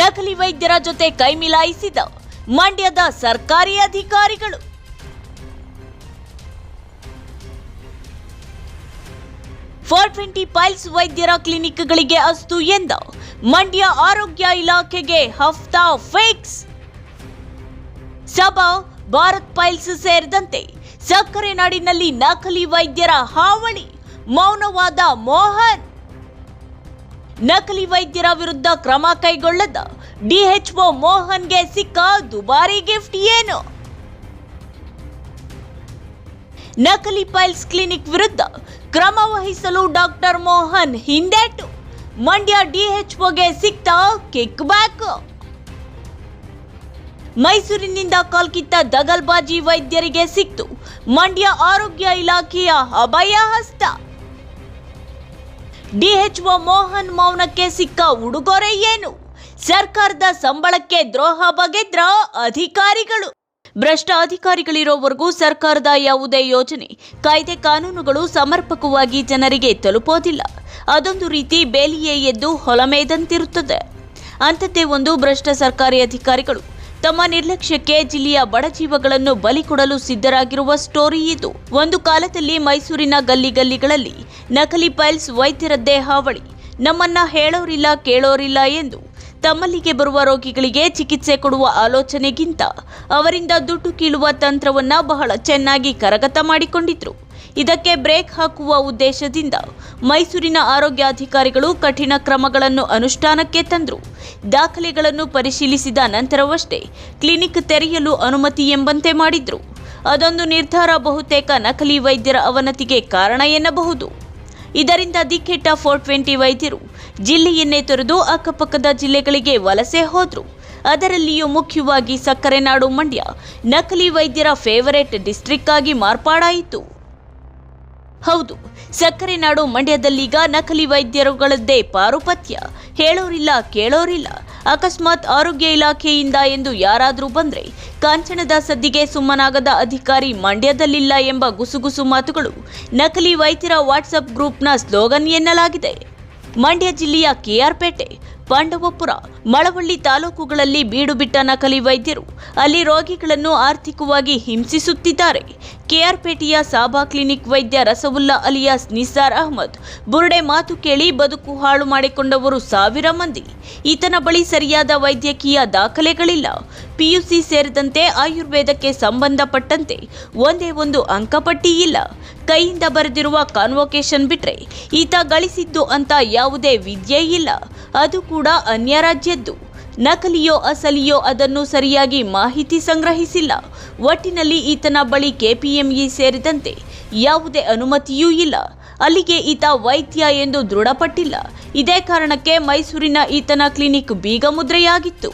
ನಕಲಿ ವೈದ್ಯರ ಜೊತೆ ಕೈ ಮಿಲಾಯಿಸಿದ ಮಂಡ್ಯದ ಸರ್ಕಾರಿ ಅಧಿಕಾರಿಗಳು. ಫೋರ್ ಟ್ವೆಂಟಿ ಪೈಲ್ಸ್ ವೈದ್ಯರ ಕ್ಲಿನಿಕ್ಗಳಿಗೆ ಅಸ್ತು ಎಂದ ಮಂಡ್ಯ ಆರೋಗ್ಯ ಇಲಾಖೆಗೆ ಹಫ್ತಾ ಫಿಕ್ಸ್. ಸಭಾ ಭಾರತ್ ಪೈಲ್ಸ್ ಸೇರಿದಂತೆ ಸಕ್ಕರೆ ನಾಡಿನಲ್ಲಿ ನಕಲಿ ವೈದ್ಯರ ಹಾವಳಿ, ಮೌನವಾದ ಮೋಹನ್. ನಕಲಿ ವೈದ್ಯರ ವಿರುದ್ಧ ಕ್ರಮ ಕೈಗೊಳ್ಳದ ಡಿಎಚ್ಒ ಮೋಹನ್ಗೆ ಸಿಕ್ಕ ದುಬಾರಿ ಗಿಫ್ಟ್ ಏನು? ನಕಲಿ ಪೈಲ್ಸ್ ಕ್ಲಿನಿಕ್ ವಿರುದ್ಧ ಕ್ರಮ ವಹಿಸಲು ಡಾಕ್ಟರ್ ಮೋಹನ್ ಹಿಂದೇಟು. ಮಂಡ್ಯ ಡಿಎಚ್ಒಗೆ ಸಿಕ್ತ ಕಿಕ್ ಬ್ಯಾಕ್ ಮೈಸೂರಿನಿಂದ ಕಾಲ್ಕಿತ್ತ ದಗಲ್ಬಾಜಿ ವೈದ್ಯರಿಗೆ ಸಿಕ್ತು ಮಂಡ್ಯ ಆರೋಗ್ಯ ಇಲಾಖೆಯ ಅಭಯ ಹಸ್ತ ಡಿಎಚ್ಒ ಮೋಹನ್ ಮೌನಕ್ಕೆ ಸಿಕ್ಕ ಉಡುಗೊರೆ ಏನು? ಸರ್ಕಾರದ ಸಂಬಳಕ್ಕೆ ದ್ರೋಹ ಬಗೆದ್ರ ಅಧಿಕಾರಿಗಳು. ಭ್ರಷ್ಟ ಅಧಿಕಾರಿಗಳಿರೋವರೆಗೂ ಸರ್ಕಾರದ ಯಾವುದೇ ಯೋಜನೆ, ಕಾಯ್ದೆ ಕಾನೂನುಗಳು ಸಮರ್ಪಕವಾಗಿ ಜನರಿಗೆ ತಲುಪೋದಿಲ್ಲ. ಅದೊಂದು ರೀತಿ ಬೇಲಿಯೇ ಎದ್ದು ಹೊಲಮೇದಂತಿರುತ್ತದೆ. ಅಂಥದ್ದೇ ಒಂದು ಭ್ರಷ್ಟ ಸರ್ಕಾರಿ ಅಧಿಕಾರಿಗಳು ತಮ್ಮ ನಿರ್ಲಕ್ಷ್ಯಕ್ಕೆ ಜಿಲ್ಲೆಯ ಬಡ ಜೀವಗಳನ್ನು ಬಲಿ ಕೊಡಲು ಸಿದ್ಧರಾಗಿರುವ ಸ್ಟೋರಿ ಇದು. ಒಂದು ಕಾಲದಲ್ಲಿ ಮೈಸೂರಿನ ಗಲ್ಲಿ ಗಲ್ಲಿಗಳಲ್ಲಿ ನಕಲಿ ಪೈಲ್ಸ್ ವೈದ್ಯರದ್ದೇ ಹಾವಳಿ. ನಮ್ಮನ್ನ ಹೇಳೋರಿಲ್ಲ, ಕೇಳೋರಿಲ್ಲ ಎಂದು ತಮ್ಮಲ್ಲಿಗೆ ಬರುವ ರೋಗಿಗಳಿಗೆ ಚಿಕಿತ್ಸೆ ಕೊಡುವ ಆಲೋಚನೆಗಿಂತ ಅವರಿಂದ ದುಡ್ಡು ಕೀಳುವ ತಂತ್ರವನ್ನ ಬಹಳ ಚೆನ್ನಾಗಿ ಕರಗತ ಮಾಡಿಕೊಂಡಿದ್ರು. ಇದಕ್ಕೆ ಬ್ರೇಕ್ ಹಾಕುವ ಉದ್ದೇಶದಿಂದ ಮೈಸೂರಿನ ಆರೋಗ್ಯಾಧಿಕಾರಿಗಳು ಕಠಿಣ ಕ್ರಮಗಳನ್ನು ಅನುಷ್ಠಾನಕ್ಕೆ ತಂದರು. ದಾಖಲೆಗಳನ್ನು ಪರಿಶೀಲಿಸಿದ ನಂತರವಷ್ಟೇ ಕ್ಲಿನಿಕ್ ತೆರೆಯಲು ಅನುಮತಿ ಎಂಬಂತೆ ಮಾಡಿದ್ರು. ಅದೊಂದು ನಿರ್ಧಾರ ಬಹುತೇಕ ನಕಲಿ ವೈದ್ಯರ ಅವನತಿಗೆ ಕಾರಣ ಎನ್ನಬಹುದು. ಇದರಿಂದ ದಿಕ್ಕೆಟ್ಟ ಫೋರ್ ಟ್ವೆಂಟಿ ವೈದ್ಯರು ಜಿಲ್ಲೆಯನ್ನೇ ತೊರೆದು ಅಕ್ಕಪಕ್ಕದ ಜಿಲ್ಲೆಗಳಿಗೆ ವಲಸೆ ಹೋದ್ರು. ಅದರಲ್ಲಿಯೂ ಮುಖ್ಯವಾಗಿ ಸಕ್ಕರೆ ನಾಡು ಮಂಡ್ಯ ನಕಲಿ ವೈದ್ಯರ ಫೇವರೇಟ್ ಡಿಸ್ಟ್ರಿಕ್ಟ್ ಆಗಿ ಮಾರ್ಪಾಡಾಯಿತು. ಹೌದು, ಸಕ್ಕರೆ ನಾಡು ಮಂಡ್ಯದಲ್ಲೀಗ ನಕಲಿ ವೈದ್ಯರುಗಳದ್ದೇ ಪಾರುಪತ್ಯ. ಹೇಳೋರಿಲ್ಲ, ಕೇಳೋರಿಲ್ಲ. ಅಕಸ್ಮಾತ್ ಆರೋಗ್ಯ ಇಲಾಖೆಯಿಂದ ಎಂದು ಯಾರಾದರೂ ಬಂದ್ರೆ ಕಾಂಚನದ ಸದ್ದಿಗೆ ಸುಮ್ಮನಾಗದ ಅಧಿಕಾರಿ ಮಂಡ್ಯದಲ್ಲಿಲ್ಲ ಎಂಬ ಗುಸುಗುಸು ಮಾತುಗಳು ನಕಲಿ ವೈದ್ಯರ ವಾಟ್ಸಪ್ ಗ್ರೂಪ್ನ ಸ್ಲೋಗನ್ ಎನ್ನಲಾಗಿದೆ. ಮಂಡ್ಯ ಜಿಲ್ಲೆಯ ಕೆಆರ್ಪೇಟೆ, ಪಾಂಡವಪುರ, ಮಳವಳ್ಳಿ ತಾಲೂಕುಗಳಲ್ಲಿ ಬೀಡುಬಿಟ್ಟ ನಕಲಿ ವೈದ್ಯರು ಅಲ್ಲಿ ರೋಗಿಗಳನ್ನು ಆರ್ಥಿಕವಾಗಿ ಹಿಂಸಿಸುತ್ತಿದ್ದಾರೆ. ಕೆಆರ್ಪೇಟೆಯ ಸಾಬಾ ಕ್ಲಿನಿಕ್ ವೈದ್ಯ ರಸವುಲ್ಲಾ ಅಲಿಯಾಸ್ ನಿಸಾರ್ ಅಹಮದ್ ಬುರುಡೆ ಮಾತು ಕೇಳಿ ಬದುಕು ಹಾಳು ಮಾಡಿಕೊಂಡವರು ಸಾವಿರ ಮಂದಿ. ಈತನ ಬಳಿ ಸರಿಯಾದ ವೈದ್ಯಕೀಯ ದಾಖಲೆಗಳಿಲ್ಲ. ಪಿಯುಸಿ ಸೇರಿದಂತೆ ಆಯುರ್ವೇದಕ್ಕೆ ಸಂಬಂಧಪಟ್ಟಂತೆ ಒಂದೇ ಒಂದು ಅಂಕಪಟ್ಟಿ ಇಲ್ಲ ಕೈಯಿಂದ ಬರೆದಿರುವ ಕಾನ್ವೊಕೇಶನ್ ಬಿಟ್ರೆ ಈತ ಗಳಿಸಿದ್ದು ಅಂತ ಯಾವುದೇ ವಿದ್ಯೆ ಇಲ್ಲ. ಅದು ಕೂಡ ಅನ್ಯ ರಾಜ್ಯದ್ದು ನಕಲಿಯೋ ಅಸಲಿಯೋ ಅದನ್ನು ಸರಿಯಾಗಿ ಮಾಹಿತಿ ಸಂಗ್ರಹಿಸಿಲ್ಲ. ಒಟ್ಟಿನಲ್ಲಿ ಈತನ ಬಳಿ ಕೆಪಿಎಂಇ ಸೇರಿದಂತೆ ಯಾವುದೇ ಅನುಮತಿಯೂ ಇಲ್ಲ. ಅಲ್ಲಿಗೆ ಈತ ವೈದ್ಯ ಎಂದು ದೃಢಪಟ್ಟಿಲ್ಲ. ಇದೇ ಕಾರಣಕ್ಕೆ ಮೈಸೂರಿನ ಈತನ ಕ್ಲಿನಿಕ್ ಬೀಗಮುದ್ರೆಯಾಗಿತ್ತು.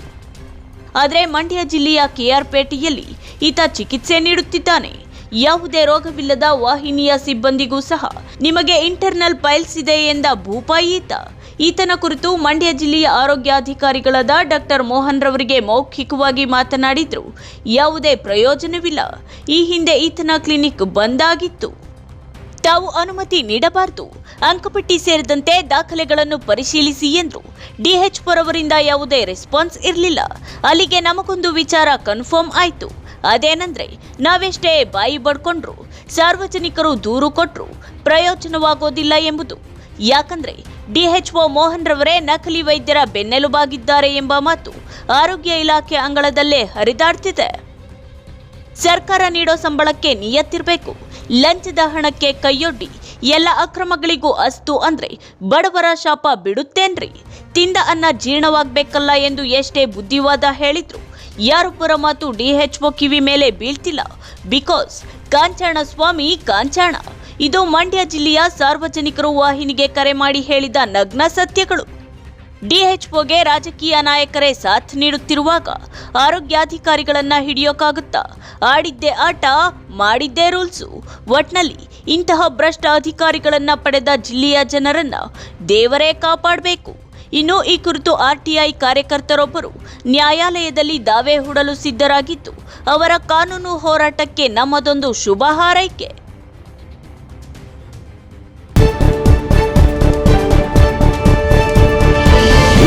ಆದರೆ ಮಂಡ್ಯ ಜಿಲ್ಲೆಯ ಕೆಆರ್ಪೇಟೆಯಲ್ಲಿ ಈತ ಚಿಕಿತ್ಸೆ ನೀಡುತ್ತಿದ್ದಾನೆ. ಯಾವುದೇ ರೋಗವಿಲ್ಲದ ವಾಹಿನಿಯ ಸಿಬ್ಬಂದಿಗೂ ಸಹ ನಿಮಗೆ ಇಂಟರ್ನಲ್ ಪೈಲ್ಸ್ ಇದೆ ಎಂದ ಭೂಪಾಯೀತ. ಈತ ಈತನ ಕುರಿತು ಮಂಡ್ಯ ಜಿಲ್ಲೆಯ ಆರೋಗ್ಯಾಧಿಕಾರಿಗಳಾದ ಡಾಕ್ಟರ್ ಮೋಹನ್ ರವರಿಗೆ ಮೌಖಿಕವಾಗಿ ಮಾತನಾಡಿದ್ರು. ಯಾವುದೇ ಪ್ರಯೋಜನವಿಲ್ಲ. ಈ ಹಿಂದೆ ಈತನ ಕ್ಲಿನಿಕ್ ಬಂದಾಗಿತ್ತು ತಾವು ಅನುಮತಿ ನೀಡಬಾರದು. ಅಂಕಪಟ್ಟಿ ಸೇರಿದಂತೆ ದಾಖಲೆಗಳನ್ನು ಪರಿಶೀಲಿಸಿ ಎಂದರು ಡಿಎಚ್ ಪರವರಿಂದ ಯಾವುದೇ ರೆಸ್ಪಾನ್ಸ್ ಇರಲಿಲ್ಲ. ಅಲ್ಲಿಗೆ ನಮಗೊಂದು ವಿಚಾರ ಕನ್ಫರ್ಮ್ ಆಯ್ತು. ಅದೇನಂದ್ರೆ, ನಾವೆಷ್ಟೇ ಬಾಯಿ ಬಡ್ಕೊಂಡ್ರು, ಸಾರ್ವಜನಿಕರು ದೂರು ಕೊಟ್ಟರು ಪ್ರಯೋಜನವಾಗೋದಿಲ್ಲ ಎಂಬುದು. ಯಾಕಂದ್ರೆ ಡಿಎಚ್ಒ ಮೋಹನ್ ರವರೇ ನಕಲಿ ವೈದ್ಯರ ಬೆನ್ನೆಲುಬಾಗಿದ್ದಾರೆ ಎಂಬ ಮಾತು ಆರೋಗ್ಯ ಇಲಾಖೆ ಅಂಗಳದಲ್ಲೇ ಹರಿದಾಡ್ತಿದೆ. ಸರ್ಕಾರ ನೀಡೋ ಸಂಬಳಕ್ಕೆ ನಿಯತ್ತಿರಬೇಕು, ಲಂಚದ ಹಣಕ್ಕೆ ಕೈಯೊಡ್ಡಿ, ಎಲ್ಲ ಅಕ್ರಮಗಳಿಗೂ ಅಸ್ತು ಅಂದ್ರೆ ಬಡವರ ಶಾಪ ಬಿಡುತ್ತೇನ್ರಿ? ತಿಂದ ಅನ್ನ ಜೀರ್ಣವಾಗಬೇಕಲ್ಲ ಎಂದು ಎಷ್ಟೇ ಬುದ್ಧಿವಾದ ಹೇಳಿದ್ರು ಯಾರೊಬ್ಬರ ಮಾತು ಡಿಎಚ್ಒ ಕಿವಿ ಮೇಲೆ ಬೀಳ್ತಿಲ್ಲ. ಬಿಕಾಸ್ ಕಾಂಚಾಣ ಸ್ವಾಮಿ ಕಾಂಚಾಣ. ಇದು ಮಂಡ್ಯ ಜಿಲ್ಲೆಯ ಸಾರ್ವಜನಿಕರು ವಾಹಿನಿಗೆ ಕರೆ ಮಾಡಿ ಹೇಳಿದ ನಗ್ನ ಸತ್ಯಗಳು. ಡಿಎಚ್ಒಗೆ ರಾಜಕೀಯ ನಾಯಕರೇ ಸಾಥ್ ನೀಡುತ್ತಿರುವಾಗ ಆರೋಗ್ಯಾಧಿಕಾರಿಗಳನ್ನ ಹಿಡಿಯೋಕ್ಕಾಗುತ್ತಾ ಆಡಿದ್ದೇ ಆಟ, ಮಾಡಿದ್ದೇ ರೂಲ್ಸು. ಒಟ್ನಲ್ಲಿ ಇಂತಹ ಭ್ರಷ್ಟ ಅಧಿಕಾರಿಗಳನ್ನ ಪಡೆದ ಜಿಲ್ಲೆಯ ಜನರನ್ನ ದೇವರೇ ಕಾಪಾಡಬೇಕು. ಇನ್ನು ಈ ಕುರಿತು ಆರ್ಟಿಐ ಕಾರ್ಯಕರ್ತರೊಬ್ಬರು ನ್ಯಾಯಾಲಯದಲ್ಲಿ ದಾವೆ ಹೂಡಲು ಸಿದ್ಧರಾಗಿದ್ದು, ಅವರ ಕಾನೂನು ಹೋರಾಟಕ್ಕೆ ನಮ್ಮದೊಂದು ಶುಭ ಹಾರೈಕೆ.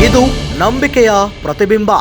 ಇದು ನಂಬಿಕೆಯ ಪ್ರತಿಬಿಂಬ.